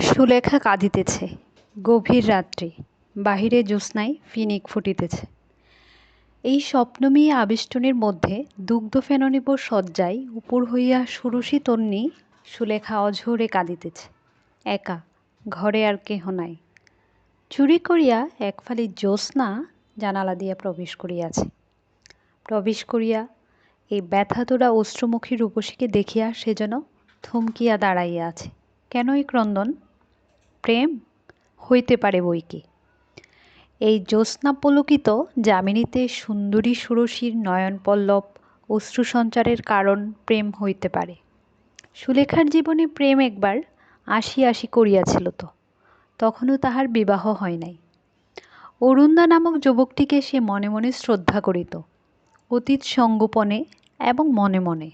সুলেখা কাঁদিতেছে, গভীর রাত্রি, বাহিরে জ্যোৎস্নায় ফিনিক ফুটিতেছে। এই স্বপ্নময়ী আবেষ্টনীর মধ্যে দুগ্ধফেননিব শয্যায় উপর হইয়া ষোড়শী তন্নি সুলেখা অঝোরে কাঁদিতেছে, একা, ঘরে আর কেহ নাই। চুরি করিয়া এক ফালি জ্যোৎস্না জানালা দিয়া প্রবেশ করিয়াছে। প্রবেশ করিয়া এই ব্যথাতোরা অশ্রুমুখী রূপসীকে দেখিয়া সে যেন থমকিয়া দাঁড়াইয়া আছে। কেন এই ক্রন্দন? প্রেম হইতে পারে বই কি? এই জ্যোৎস্নাপলকিত যামিনীতে সুন্দরী সুরসীর নয়নপল্লব অশ্রু সঞ্চারের কারণ প্রেম হইতে পারে। সুলেখার জীবনে প্রেম একবার আশি আশি করিয়াছিল তো, তখনও তাহার বিবাহ হয় নাই। অরুণদা নামক যুবকটিকে সে মনে মনে শ্রদ্ধা করিত, অতীত সঙ্গোপনে এবং মনে মনে।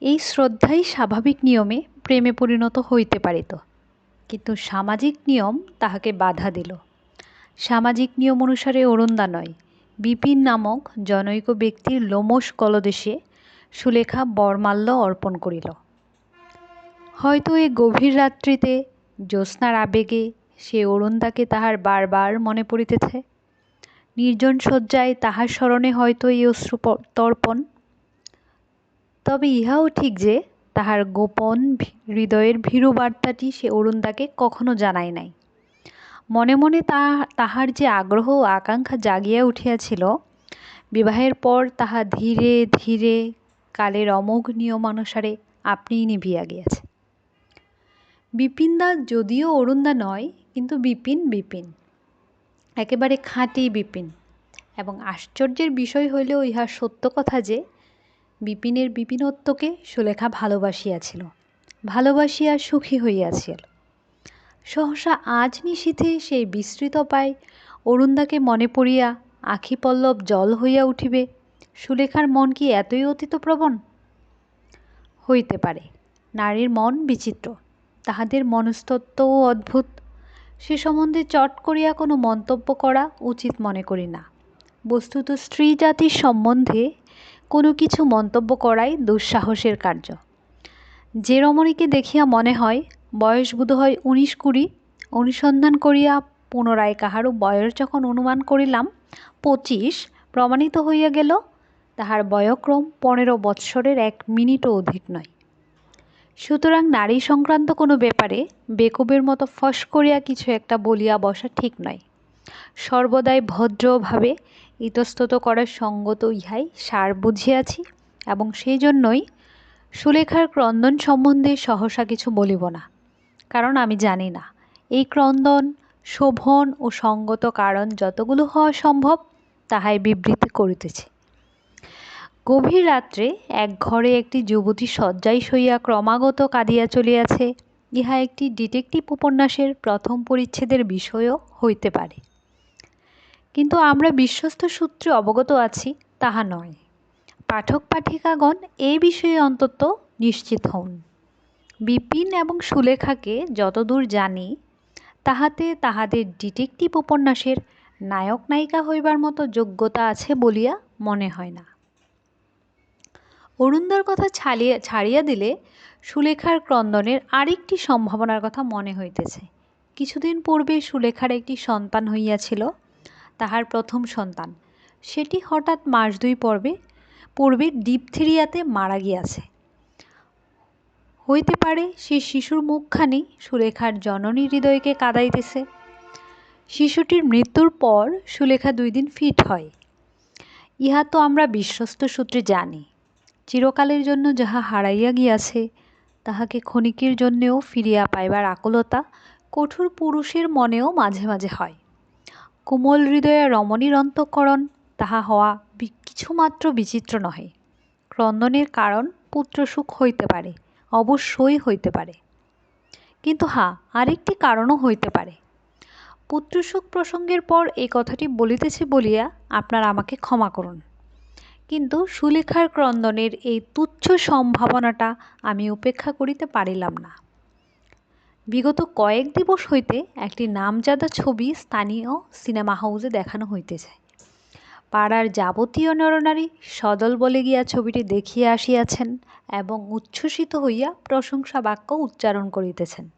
এই শ্রদ্ধাই স্বাভাবিক নিয়মে প্রেমে পরিণত হইতে পারিত। কিন্তু সামাজিক নিয়ম তাহাকে বাধা দিল। সামাজিক নিয়ম অনুসারে অরুণদা নয়। বিপিন নামক জনৈক ব্যক্তির লোমস কলদেশে সুলেখা বরমাল্য অর্পণ করিল। হয়তো এই গভীর রাত্রিতে জ্যোৎস্নার আবেগে সে অরুণদাকে তাহার বারবার মনে পড়িতেছে। নির্জন শয্যায় তাহার স্মরণে হয়তো এই অশ্রু তর্পণ। তবে ইহাও ঠিক যে তাহার গোপন হৃদয়ের ভীরু বার্তাটি সে অরুণদাকে কখনো জানায় নাই। মনে মনে তাহার যে আগ্রহ ও আকাঙ্ক্ষা জাগিয়া উঠিয়াছিল, বিবাহের পর তাহা ধীরে ধীরে কালের অমোঘ নিয়মানুসারে আপনিই নিভিয়া গিয়াছে। বিপিনদা যদিও অরুণদা নয়, কিন্তু বিপিন বিপিন। একেবারে খাঁটি বিপিন। এবং আশ্চর্যের বিষয় হইলেও ইহা সত্য কথা যে বিপিনের বিপিনত্বকে সুলেখা ভালোবাসিয়াছিল, ভালোবাসিয়া সুখী হইয়াছিল। সহসা আজ নিশীথে সেই বিস্তৃত পায় অরুণদাকে মনে পড়িয়া আখি পল্লব জল হইয়া উঠিবে, সুলেখার মন কি এতই অতীতপ্রবণ হইতে পারে, নারীর মন বিচিত্র, তাহাদের মনস্তত্ত্বও অদ্ভুত, সে সম্বন্ধে চট করিয়া কোনো মন্তব্য করা উচিত মনে করি না। বস্তুত স্ত্রী জাতির সম্বন্ধে কোনো কিছু মন্তব্য করাই দুঃসাহসের কার্য। যে রমণীকে দেখিয়া মনে হয়, বয়স বোধ হয় উনিশ কুড়ি। অনুসন্ধান করিয়া পুনরায় কাহারও বয়স যখন অনুমান করিলাম, পঁচিশ প্রমাণিত হইয়া গেল, তাহার বয়ক্রম পনেরো বৎসরের এক মিনিটও অধিক নয়। সুতরাং নারী সংক্রান্ত কোনো ব্যাপারে বেকুবের মতো ফস করিয়া কিছু একটা বলিয়া বসা ঠিক নয়। সর্বদাই ভদ্রভাবে ইতস্তত করার সঙ্গত ইহাই, সার বুঝিয়াছি এবং সেই জন্যই সুলেখার ক্রন্দন সম্বন্ধে সহসা কিছু বলিব না, কারণ আমি জানি না। এই ক্রন্দন, শোভন ও সঙ্গত কারণ যতগুলো হওয়া সম্ভব, তাহাই বিবৃতি করিতেছে। গভীর রাত্রে এক ঘরে একটি যুবতী শয্যায় শইয়া ক্রমাগত কাঁদিয়া চলিয়াছে। ইহা একটি ডিটেকটিভ উপন্যাসের প্রথম পরিচ্ছেদের বিষয়ও হইতে পারে। কিন্তু আমরা বিশ্বস্ত সূত্রে অবগত আছি, তাহা নয়। পাঠক পাঠিকাগণ এ বিষয়ে অন্তত নিশ্চিত হন বিপিন এবং সুলেখাকে যতদূর জানি, তাহাতে তাহাদের ডিটেকটিভ উপন্যাসের নায়ক নায়িকা হইবার মতো যোগ্যতা আছে বলিয়া মনে হয় না। অরুণদার কথা ছাড়িয়া ছাড়িয়া দিলে সুলেখার ক্রন্দনের আরেকটি সম্ভাবনার কথা মনে হইতেছে। কিছুদিন পূর্বে সুলেখার একটি সন্তান হইয়াছিল তাহার প্রথম সন্তান। সেটি হঠাৎ মাস দুই পর্বে পূর্বে ডিপথেরিয়াতে মারা গিয়াছে। হইতে পারে সে শিশুর মুখখানি সুলেখার জননী হৃদয়কে কাঁদাইতেছে। শিশুটির মৃত্যুর পর সুলেখা দুই দিন ফিট হয়। ইহা তো আমরা বিশ্বস্ত সূত্রে জানি। চিরকালের জন্য যাহা হারাইয়া গিয়াছে, তাহাকে ক্ষণিকের জন্যেও ফিরিয়া পাইবার আকুলতা কঠোর পুরুষের মনেও মাঝে মাঝে হয়। কোমল হৃদয়া রমণীর অন্তঃকরণ, তাহা হওয়া কিছুমাত্র বিচিত্র নহে। ক্রন্দনের কারণ পুত্রসুখ হইতে পারে, অবশ্যই হইতে পারে। কিন্তু হা আরেকটি কারণও হইতে পারে। পুত্রসুখ প্রসঙ্গের পর এই কথাটি বলিতেছি বলিয়া আপনার আমাকে ক্ষমা করুন। কিন্তু সুলেখার ক্রন্দনের এই তুচ্ছ সম্ভাবনাটা আমি উপেক্ষা করিতে পারিলাম না। বিগত কয়েক দিবস হইতে একটি নামজাদা ছবি স্থানীয় সিনেমা হাউসে দেখানো হইতেছে। পাড়ার যাবতীয় নরনারী সদল বলে গিয়া ছবিটি দেখিয়া আসিয়াছেন এবং উচ্ছ্বসিত হইয়া প্রশংসা বাক্য উচ্চারণ করিতেছেন।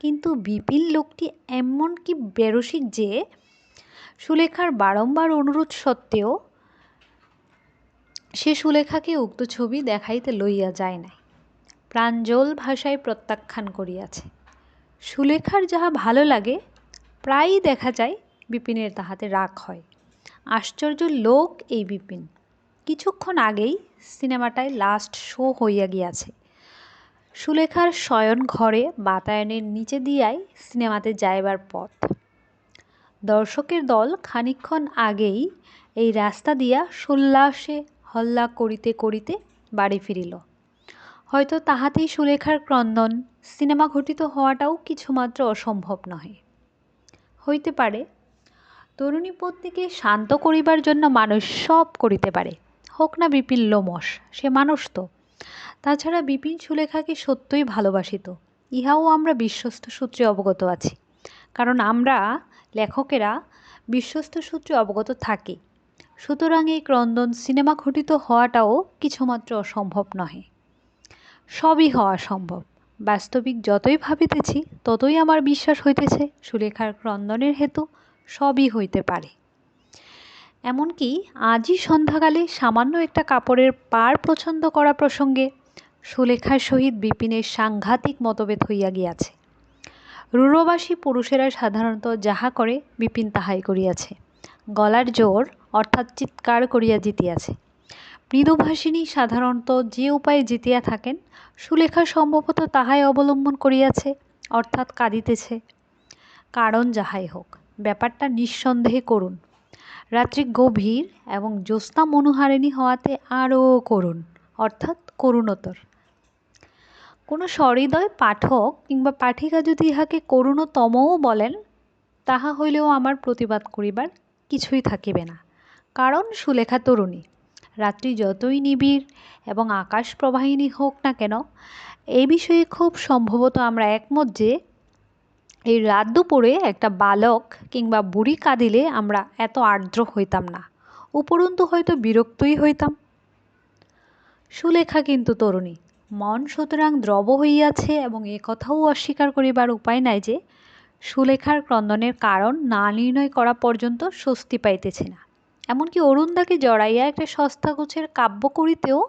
কিন্তু বিপিন লোকটি এমন কি বেরসিক যে সুলেখার বারম্বার অনুরোধ সত্ত্বেও সে সুলেখাকে উক্ত ছবি দেখাইতে লইয়া যায় নাই। প্রাঞ্জল ভাষায় প্রত্যাখ্যান করিয়াছে। সুলেখার যাহা ভালো লাগে, প্রায়ই দেখা যায় বিপিনের তাহাতে রাগ হয়। আশ্চর্য লোক এই বিপিন। কিছুক্ষণ আগেই সিনেমাটায় লাস্ট শো হইয়া গিয়াছে। সুলেখার শয়ন ঘরে বাতায়নের নিচে দিয়াই সিনেমাতে যাইবার পথ। দর্শকের দল খানিক্ষণ আগেই এই রাস্তা দিয়া সোল্লাসে হল্লা করিতে করিতে বাড়ি ফিরিল। হয়তো তাহাতেই সুলেখার ক্রন্দন সিনেমা ঘটিত হওয়াটাও কিছুমাত্র অসম্ভব নহে। হইতে পারে, তরুণী পত্নীকে শান্ত করিবার জন্য মানুষ সব করিতে পারে, হোক না বিপিন লোমস সে মানুষ তো। তাছাড়া বিপিন সুলেখাকে সত্যই ভালোবাসিত, ইহাও আমরা বিশ্বস্ত সূত্রে অবগত আছি। কারণ আমরা, লেখকেরা, বিশ্বস্ত সূত্রে অবগত থাকি। সুতরাং এই ক্রন্দন সিনেমা ঘটিত হওয়াটাও কিছুমাত্র অসম্ভব নহে। সবই হওয়া সম্ভব। বাস্তবিক যতই ভাবিতেছি, ততই আমার বিশ্বাস হইতেছে সুলেখার ক্রন্দনের হেতু সবই হইতে পারে। এমনকি আজই সন্ধ্যাকালে সামান্য একটা কাপড়ের পার পছন্দ করা প্রসঙ্গে সুলেখার সহিত বিপিনের সাংঘাতিক মতভেদ হইয়া গিয়াছে। রুরবাসী পুরুষেরা সাধারণত যাহা করে, বিপিন তাহাই করিয়াছে। গলার জোর অর্থাৎ চিৎকার করিয়া জিতিয়াছে। মৃদুভাষিনী সাধারণত যে উপায়ে জিতিয়া থাকেন, সুলেখা সম্ভবত তাহাই অবলম্বন করিয়াছে, অর্থাৎ কাঁদিতেছে। কারণ যাহাই হোক, ব্যাপারটা নিঃসন্দেহে করুন রাত্রি গভীর এবং জ্যোৎস্না মনোহারিণী হওয়াতে আরও করুন অর্থাৎ করুণতর কোনো সহৃদয় পাঠক কিংবা পাঠিকা যদি ইহাকে করুণতমও বলেন, তাহা হইলেও আমার প্রতিবাদ করিবার কিছুই থাকিবে না। কারণ সুলেখা তরুণী রাত্রি যতই নিবিড় এবং আকাশ প্রবাহিনী হোক না কেন এই বিষয়ে খুব সম্ভবত আমরা একমত যে, এই রাত দুপুরে একটা বালক কিংবা বুড়ি কাঁদিলে আমরা এত আর্দ্র হইতাম না। উপরন্তু হয়তো বিরক্তই হইতাম। সুলেখা কিন্তু তরুণী, মন সুতরাং দ্রব হইয়াছে এবং এ কথাও অস্বীকার করিবার উপায় নাই যে, সুলেখার ক্রন্দনের কারণ না নির্ণয় করা পর্যন্ত স্বস্তি পাইতেছে না। এমনকি অরুণদাকে জড়াইয়া একটা সস্তা গোছের কাব্য করিতেও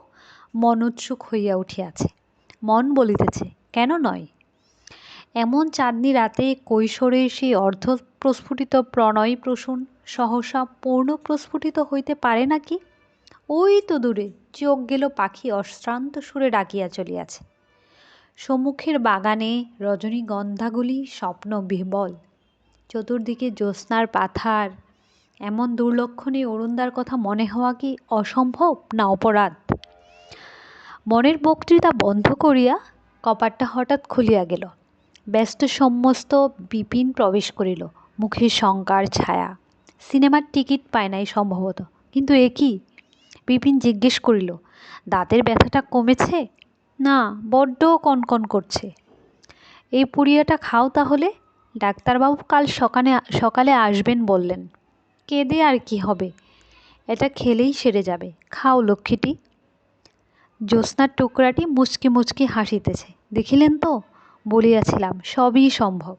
মন উৎসুক হইয়া উঠিয়াছে। মন বলিতেছে, কেন নয়? এমন চাঁদনি রাতে কৈশোরের সেই অর্ধ প্রস্ফুটিত প্রণয় প্রসূন সহসা পূর্ণ প্রস্ফুটিত হইতে পারে নাকি? ওই তো দূরে চোখ গেল পাখি অশ্রান্ত সুরে ডাকিয়া চলিয়াছে। সম্মুখের বাগানে রজনীগন্ধাগুলি স্বপ্ন বিহবল। চতুর্দিকে জ্যোৎস্নার পাথার এমন দুর্লক্ষণে অরুণদার কথা মনে হওয়া কি অসম্ভব না অপরাধ? মনের বক্তৃতা বন্ধ করিয়া কপাটটা হঠাৎ খুলিয়া গেল। ব্যস্ত সমস্ত বিপিন প্রবেশ করিল। মুখে শঙ্কার ছায়া। সিনেমার টিকিট পায় নাই সম্ভবত। কিন্তু এ কি? বিপিন জিজ্ঞেস করিল, দাঁতের ব্যথাটা কমেছে? না, বড্ড কনকন করছে। এই পুড়িয়াটা খাও তাহলে? ডাক্তারবাবু কাল সকালে সকালে আসবেন বললেন। কেঁদে আর কি হবে? এটা খেলেই সেরে যাবে। খাও লক্ষ্মীটি। জ্যোৎস্নার টুকরাটি মুচকি মুচকি হাসিতেছে। দেখিলেন তো? বলিয়াছিলাম, সবই সম্ভব।